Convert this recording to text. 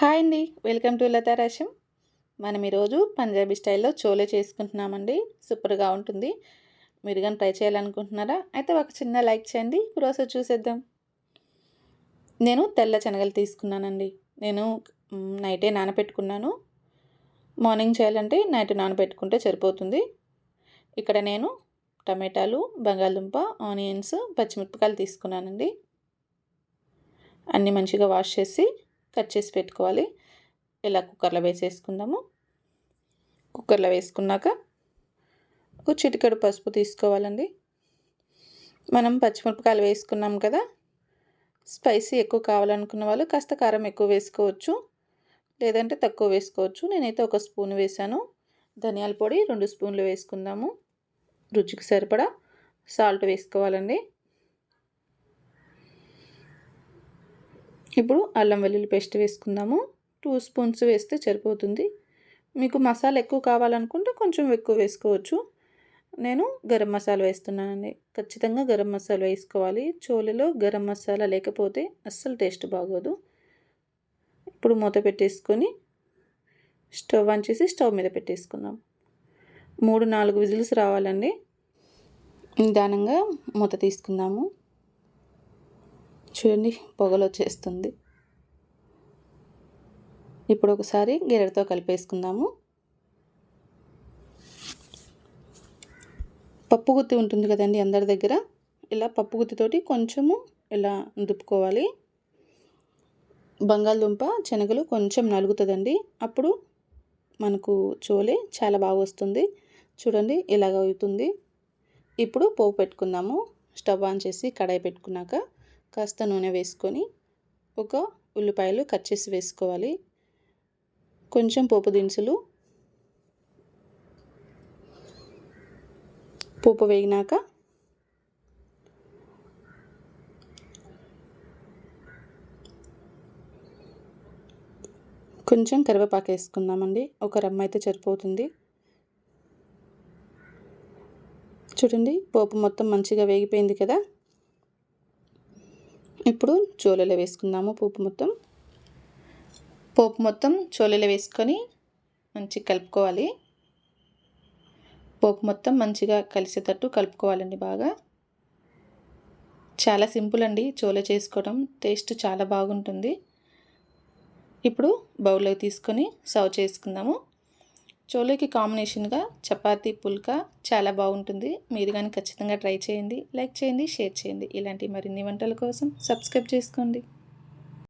Hi అండి. Welcome to లతారాశం మనం ఈరోజు పంజాబీ స్టైల్లో చోలే చేసుకుంటున్నామండి. సూపర్గా ఉంటుంది. మీరు కానీ ట్రై చేయాలనుకుంటున్నారా? అయితే ఒక చిన్న లైక్ చేయండి. ప్రాసెస్ చూసేద్దాం. నేను తెల్ల శనగలు తీసుకున్నానండి. నేను నైటే నానబెట్టుకున్నాను. మార్నింగ్ చేయాలంటే నైట్ నానబెట్టుకుంటే సరిపోతుంది. ఇక్కడ నేను టమాటాలు బంగాళదుంప ఆనియన్స్ పచ్చిమిరపకాయలు తీసుకున్నానండి. అన్నీ మంచిగా వాష్ చేసి కట్ చేసి పెట్టుకోవాలి. ఇలా కుక్కర్లో వేసేసుకుందాము. కుక్కర్లో వేసుకున్నాక ఒక చిటికెడు పసుపు తీసుకోవాలండి. మనం పచ్చిమిరపకాయలు వేసుకున్నాం కదా స్పైసీ ఎక్కువ కావాలనుకున్న వాళ్ళు కాస్త కారం ఎక్కువ వేసుకోవచ్చు. లేదంటే తక్కువ వేసుకోవచ్చు. నేనైతే ఒక స్పూన్ వేసాను ధనియాల పొడి రెండు స్పూన్లు వేసుకుందాము. రుచికి సరిపడా సాల్ట్ వేసుకోవాలండి. ఇప్పుడు అల్లం వెల్లుల్లి పేస్ట్ వేసుకుందాము. టూ స్పూన్స్ వేస్తే సరిపోతుంది. మీకు మసాలా ఎక్కువ కావాలనుకుంటే కొంచెం ఎక్కువ వేసుకోవచ్చు. నేను గరం మసాలా వేస్తున్నానండి. ఖచ్చితంగా గరం మసాలా వేసుకోవాలి. చోలలో గరం మసాలా లేకపోతే అస్సలు టేస్ట్ బాగోదు. ఇప్పుడు మూత పెట్టేసుకొని స్టవ్ ఆన్ చేసి స్టవ్ మీద పెట్టేసుకుందాం. మూడు నాలుగు విజిల్స్ రావాలండి. నిదానంగా మూత తీసుకుందాము. చూడండి పొగలు వచ్చేస్తుంది. ఇప్పుడు ఒకసారి గిరెడతో కలిపేసుకుందాము. పప్పు గుత్తి ఉంటుంది కదండి అందరి దగ్గర. ఇలా పప్పు గుత్తితోటి కొంచెము ఇలా దుప్పుకోవాలి. బంగాళదుంప శనగలు కొంచెం నలుగుతుందండి. అప్పుడు మనకు చోలే చాలా బాగా వస్తుంది. చూడండి ఇలాగ అవుతుంది. ఇప్పుడు పోపు పెట్టుకుందాము. స్టవ్ ఆన్ చేసి కడాయి పెట్టుకున్నాక కాస్త నూనె వేసుకొని ఒక ఉల్లిపాయలు కట్ చేసి వేసుకోవాలి. కొంచెం పోపు దినుసులు. పోపు వేగినాక కొంచెం కరివేపాకు వేసుకుందామండి. ఒక రమ్మ అయితే సరిపోతుంది. చూడండి పోపు మొత్తం మంచిగా వేగిపోయింది కదా. ఇప్పుడు చోలలో వేసుకుందాము పోపు మొత్తం. పోపు మొత్తం చోలలో వేసుకొని మంచిగా కలుపుకోవాలి. పోపు మొత్తం మంచిగా కలిసేటట్టు కలుపుకోవాలండి బాగా. చాలా సింపుల్ అండి చోలే చేసుకోవడం. టేస్ట్ చాలా బాగుంటుంది. ఇప్పుడు బౌల్లో తీసుకొని సర్వ్ చేసుకుందాము. చోలేకి కాంబినేషన్గా చపాతీ పుల్కా చాలా బాగుంటుంది. మీరు కానీ ఖచ్చితంగా ట్రై చేయండి లైక్ చేయండి షేర్ చేయండి. ఇలాంటి మరిన్ని వంటల కోసం సబ్స్క్రైబ్ చేసుకోండి.